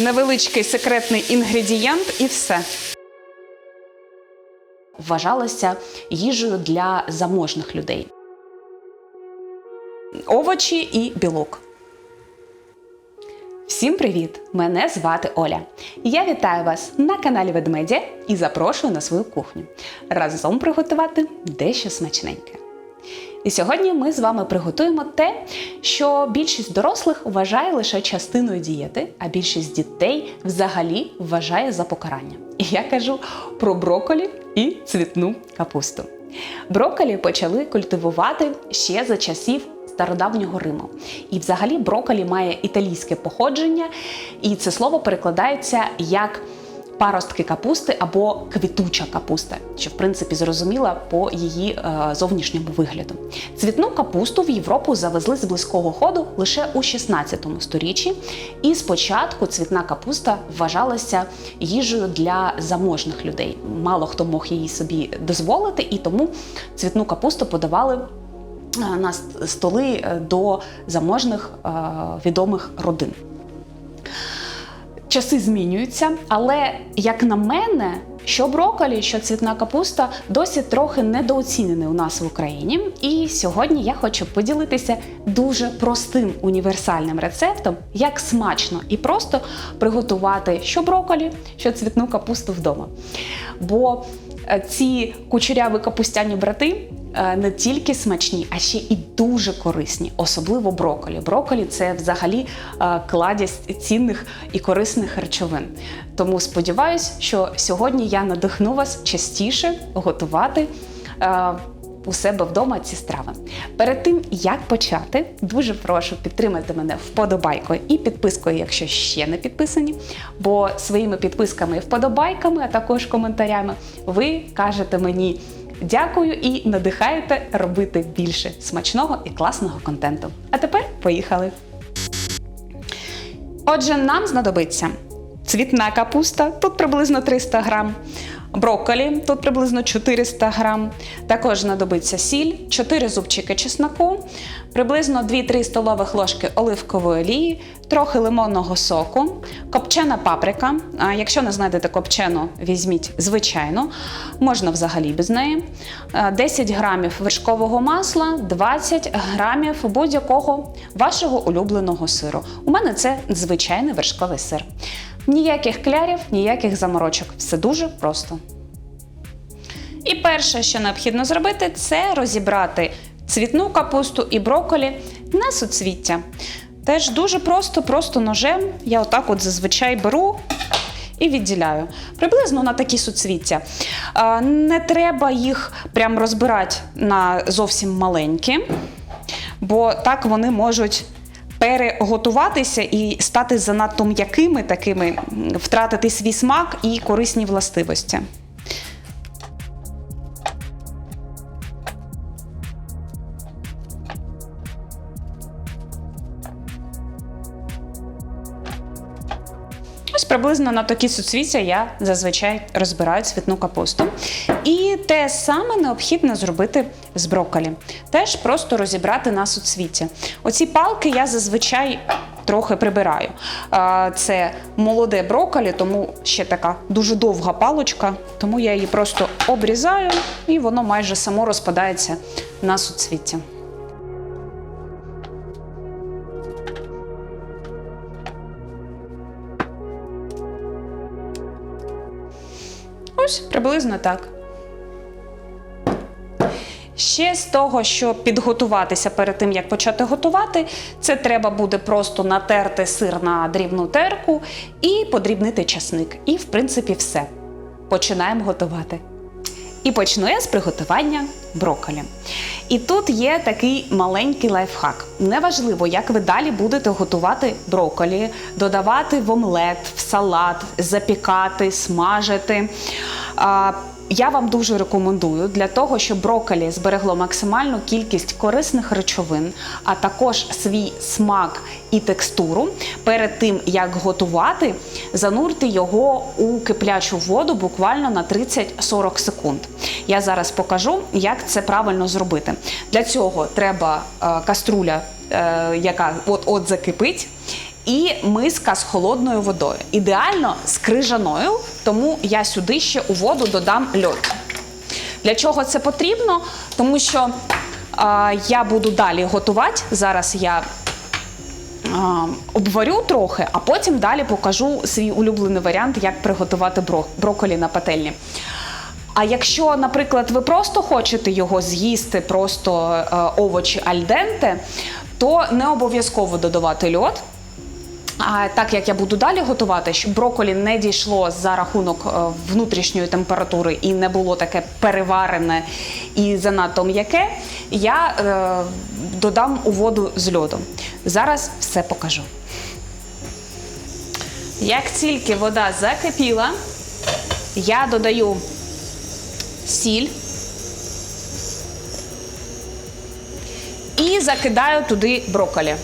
невеличкий секретний інгредієнт і все. Вважалося їжею для заможних людей. Овочі і білок. Всім привіт! Мене звати Оля. Я вітаю вас на каналі Ведмедя і запрошую на свою кухню. Разом приготувати дещо смачненьке. І сьогодні ми з вами приготуємо те, що більшість дорослих вважає лише частиною дієти, а більшість дітей взагалі вважає за покарання. І я кажу про броколі і цвітну капусту. Броколі почали культивувати ще за часів стародавнього Риму. І взагалі броколі має італійське походження, і це слово перекладається як паростки капусти або квітуча капуста, що в принципі зрозуміла по її е, зовнішньому вигляду. Цвітну капусту в Європу завезли з близького ходу лише у 16 сторіччі, і спочатку цвітна капуста вважалася їжею для заможних людей. Мало хто мог її собі дозволити, і тому цвітну капусту подавали е, на столи е, до заможних відомих родин. Часи змінюються, але як на мене, що брокколі, що цвітна капуста досі трохи недооцінені у нас в Україні. І сьогодні я хочу поділитися дуже простим універсальним рецептом, як смачно і просто приготувати що брокколі, що цвітну капусту вдома. Бо е, ці кучеряві капустяні брати не тільки смачні, а ще і дуже корисні, особливо брокколі. Брокколі – це взагалі е, кладість цінних і корисних речовин. Тому сподіваюся, що сьогодні я надихну вас частіше готувати. е, У себе вдома ці страви. Перед тим як почати, дуже прошу підтримати мене вподобайкою і підпискою, якщо ще не підписані. Бо своїми підписками і вподобайками, а також коментарями, ви кажете мені дякую і надихаєте робити більше смачного і класного контенту. А тепер поїхали! Отже, нам знадобиться цвітна капуста, тут приблизно 300 грам. Брокколі, тут приблизно 400 грам. Також знадобиться сіль, 4 зубчики чесноку, приблизно 2-3 столових ложки оливкової олії, трохи лимонного соку, копчена паприка. А якщо не знайдете копчену, візьміть звичайну, можна взагалі без неї. Е, 10 грамів вершкового масла, 20 грамів будь-якого вашого улюбленого сиру. У мене це звичайний вершковий сир. Ніяких клярів, ніяких заморочок. Все дуже просто. І перше, що необхідно зробити, це розібрати цвітну капусту і брокколі на суцвіття. Теж дуже просто, просто ножем. Я отак от зазвичай беру і відділяю. Приблизно на такі суцвіття. Не треба їх прям розбирати на зовсім маленькі, бо так вони можуть переготуватися і стати занадто м'якими, такими, втратити свій смак і корисні властивості. Приблизно на такі суцвіття я зазвичай розбираю цвітну капусту. І те саме необхідно зробити з брокколі. Теж просто розібрати на суцвіття. Оці палки я зазвичай трохи прибираю. Це молоде брокколі, тому ще така дуже довга палочка, тому я її просто обрізаю і воно майже само розпадається на суцвіття. Ось приблизно так. Ще з того, щоб підготуватися перед тим, як почати готувати, це треба буде просто натерти сир на дрібну терку і подрібнити часник. І, в принципі, все. Починаємо готувати. І почну я з приготування брокколі. І тут є такий маленький лайфхак. Неважливо, як ви далі будете готувати брокколі, додавати в омлет, в салат, запікати, смажити. Я вам дуже рекомендую для того, щоб брокколі зберегло максимальну кількість корисних речовин, а також свій смак і текстуру. Перед тим як готувати, занурте його у киплячу воду буквально на 30-40 секунд. Я зараз покажу, як це правильно зробити. Для цього треба е, каструля, е, яка от-от закипить. І миска з холодною водою. Ідеально з крижаною, тому я сюди ще у воду додам льод. Для чого це потрібно? Тому що а, я буду далі готувати. Зараз я а, обварю трохи, а потім далі покажу свій улюблений варіант, як приготувати бро- брокколі на пательні. А якщо, наприклад, ви просто хочете його з'їсти, просто е, овочі альденте, то не обов'язково додавати льод. А так як я буду далі готувати, щоб брокколі не дійшло за рахунок е, внутрішньої температури і не було таке переварене і занадто м'яке, я е, додам у воду з льодом. Зараз все покажу. Як тільки вода закипіла, я додаю сіль і закидаю туди брокколі.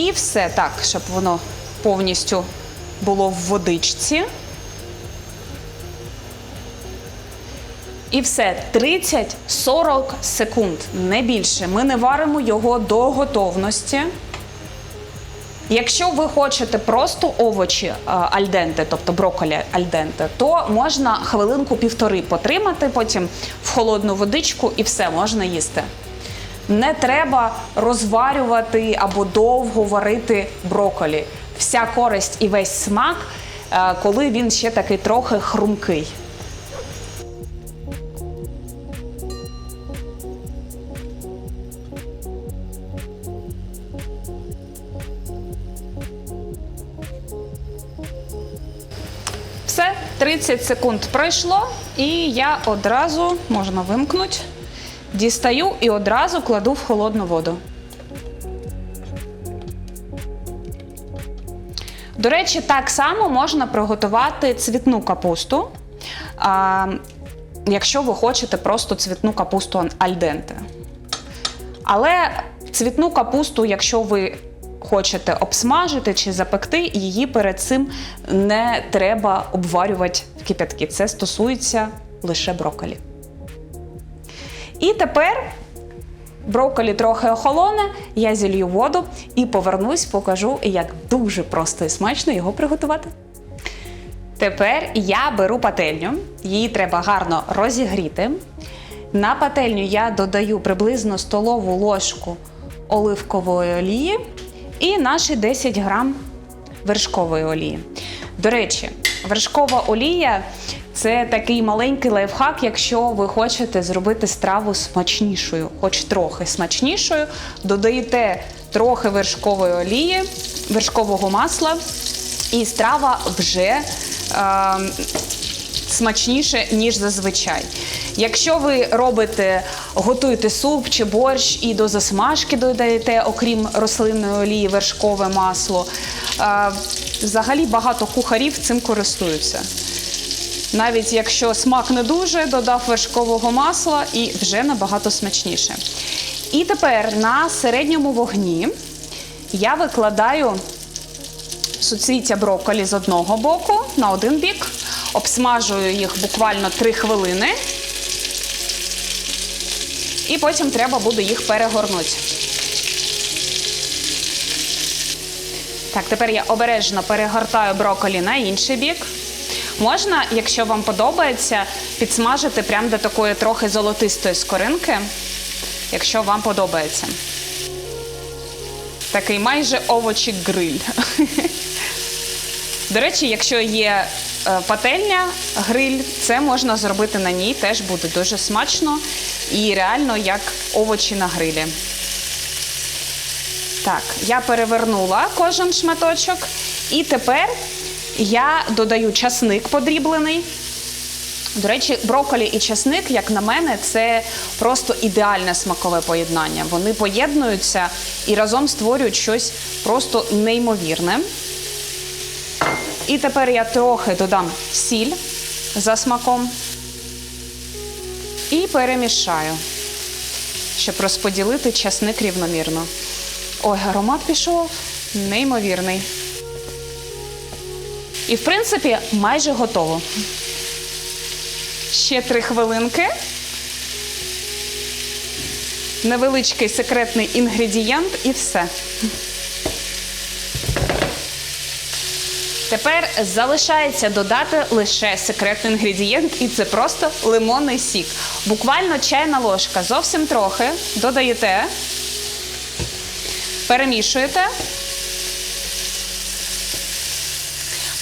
І все так, щоб воно повністю було в водичці. І все, 30-40 секунд, не більше. Ми не варимо його до готовності. Якщо ви хочете просто овочі альденте, тобто брокколі альденте, то можна хвилинку півтори потримати, потім в холодну водичку і все можна їсти. Не треба розварювати або довго варити брокколі. Вся користь і весь смак, е, коли він ще такий трохи хрумкий. Все, 30 секунд пройшло, і я одразу можна вимкнути. Дістаю і одразу кладу в холодну воду. До речі, так само можна приготувати цвітну капусту, а, якщо ви хочете просто цвітну капусту альденте. Але цвітну капусту, якщо ви хочете обсмажити чи запекти, її перед цим не треба обварювати в кип'ятки. Це стосується лише брокколі. І тепер брокколі трохи охолоне, я зілью воду і повернусь, покажу, як дуже просто і смачно його приготувати. Тепер я беру пательню, її треба гарно розігріти. На пательню я додаю приблизно столову ложку оливкової олії і наші 10 грам вершкової олії. До речі, вершкова олія це такий маленький лайфхак, якщо ви хочете зробити страву смачнішою, хоч трохи смачнішою, додаєте трохи вершкової олії, вершкового масла, і страва вже е, смачніше, ніж зазвичай. Якщо ви робите, готуєте суп чи борщ і до засмажки додаєте, окрім рослинної олії, вершкове масло, е, взагалі багато кухарів цим користуються. Навіть якщо смак не дуже, додав вершкового масла і вже набагато смачніше. І тепер на середньому вогні я викладаю суцвіття брокколі з одного боку на один бік, обсмажую їх буквально 3 хвилини. І потім треба буде їх перегорнути. Так, тепер я обережно перегортаю брокколі на інший бік. Можна, якщо вам подобається, підсмажити прямо до такої трохи золотистої скоринки, якщо вам подобається. Такий майже овочі гриль. До речі, якщо є е, пательня, гриль, це можна зробити на ній, теж буде дуже смачно і реально як овочі на грилі. Так, я перевернула кожен шматочок. І тепер я додаю часник подріблений. До речі, брокколі і часник, як на мене, це просто ідеальне смакове поєднання. Вони поєднуються і разом створюють щось просто неймовірне. І тепер я трохи додам сіль за смаком і перемішаю, щоб розподілити часник рівномірно. Ой, аромат пішов неймовірний. І, в принципі, майже готово. Ще три хвилинки. невеличкий секретний інгредієнт і все. Тепер залишається додати лише секретний інгредієнт, і це просто лимонний сік. Буквально чайна ложка, зовсім трохи додаєте, перемішуєте.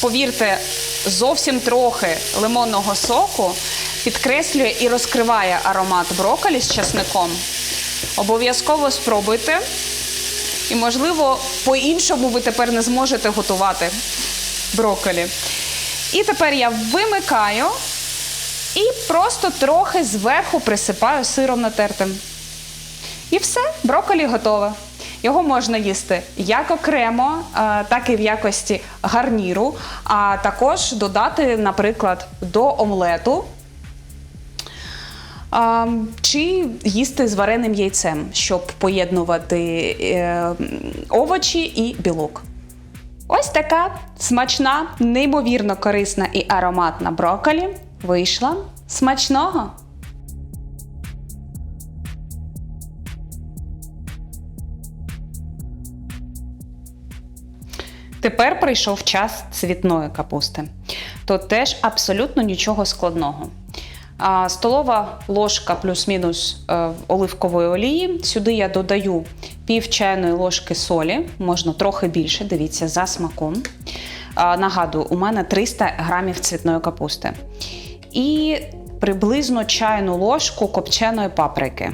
Повірте, зовсім трохи лимонного соку підкреслює і розкриває аромат брокколі з часником. Обов'язково спробуйте. І, можливо, по-іншому ви тепер не зможете готувати брокколі. І тепер я вимикаю і просто трохи зверху присипаю сиром натертим. І все, брокколі готове. Його можна їсти як окремо, е, так і в якості гарніру, а також додати, наприклад, до омлету. Чи їсти з вареним яйцем, щоб поєднувати е, овочі і білок. Ось така смачна, неймовірно корисна і ароматна брокколі вийшла. Смачного! Тепер прийшов час цвітної капусти. Тут теж абсолютно нічого складного. Столова ложка плюс-мінус е, оливкової олії. Сюди я додаю пів чайної ложки солі, можна трохи більше, дивіться, за смаком. Нагадую, у мене 300 грамів цвітної капусти. І приблизно чайну ложку копченої паприки.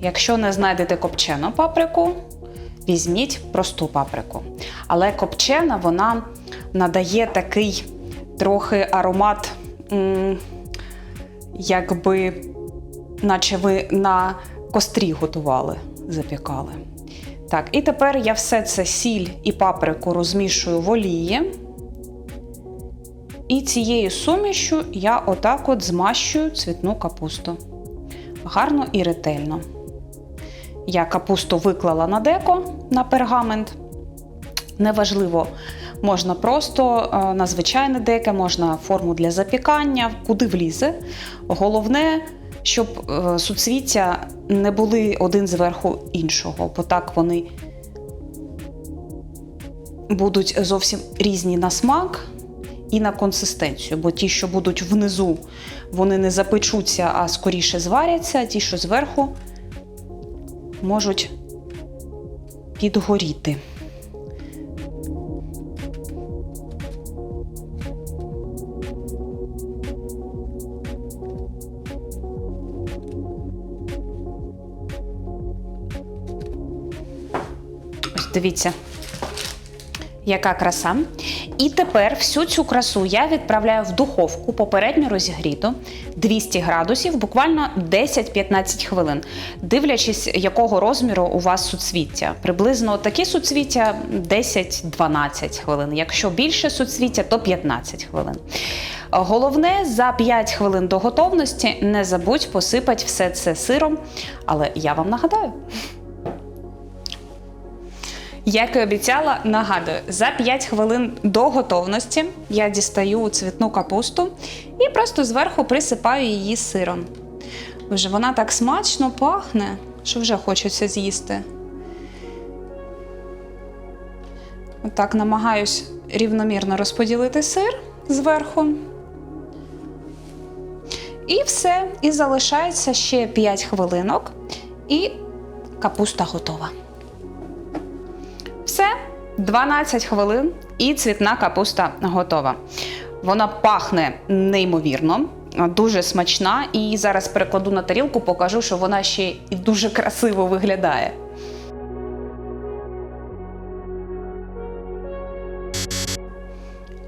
Якщо не знайдете копчену паприку, візьміть просту паприку. Але копчена вона надає такий трохи аромат, якби, наче ви на кострі готували, запікали. Так, і тепер я все це сіль і паприку розмішую в олії. І цією сумішю я отак от змащую цвітну капусту. Гарно і ретельно. Я капусту виклала на деко на пергамент. Неважливо, можна просто е, на звичайне деке, можна форму для запікання, куди влізе. Головне, щоб е, суцвіття не були один зверху іншого, бо так вони будуть зовсім різні на смак і на консистенцію. Бо ті, що будуть внизу, вони не запечуться, а скоріше зваряться, а ті, що зверху, можуть підгоріти. Ось дивіться, яка краса. І тепер всю цю красу я відправляю в духовку попередньо розігріту 200 градусів, буквально 10-15 хвилин, дивлячись, якого розміру у вас суцвіття. Приблизно такі суцвіття 10-12 хвилин. Якщо більше суцвіття, то 15 хвилин. Головне, за 5 хвилин до готовності не забудь посипати все це сиром, але я вам нагадаю. Як і обіцяла, нагадую, за 5 хвилин до готовності я дістаю цвітну капусту і просто зверху присипаю її сиром. Вже вона так смачно пахне, що вже хочеться з'їсти. Отак намагаюсь рівномірно розподілити сир зверху. І все. І залишається ще 5 хвилинок, і капуста готова. Все, 12 хвилин і цвітна капуста готова. Вона пахне неймовірно, дуже смачна. І зараз перекладу на тарілку, покажу, що вона ще і дуже красиво виглядає.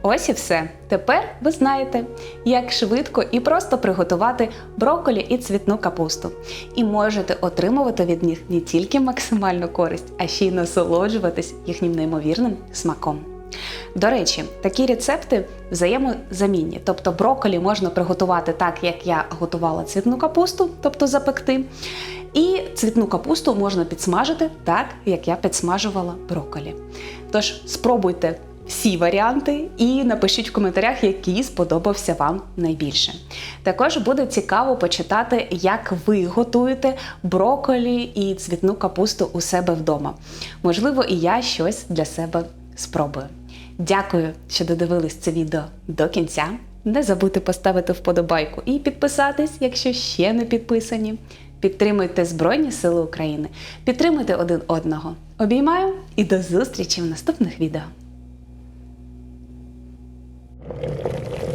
Ось і все. Тепер ви знаєте, як швидко і просто приготувати брокколі і цвітну капусту. І можете отримувати від них не тільки максимальну користь, а ще й насолоджуватись їхнім неймовірним смаком. До речі, такі рецепти взаємозамінні. Тобто брокколі можна приготувати так, як я готувала цвітну капусту, тобто запекти. І цвітну капусту можна підсмажити так, як я підсмажувала брокколі. Тож спробуйте всі варіанти і напишіть в коментарях, який сподобався вам найбільше. Також буде цікаво почитати, як ви готуєте брокколі і цвітну капусту у себе вдома. Можливо, і я щось для себе спробую. Дякую, що додивились це відео до кінця. Не забудьте поставити вподобайку і підписатись, якщо ще не підписані. Підтримуйте Збройні Сили України, підтримуйте один одного. Обіймаю і до зустрічі в наступних відео. Thank you.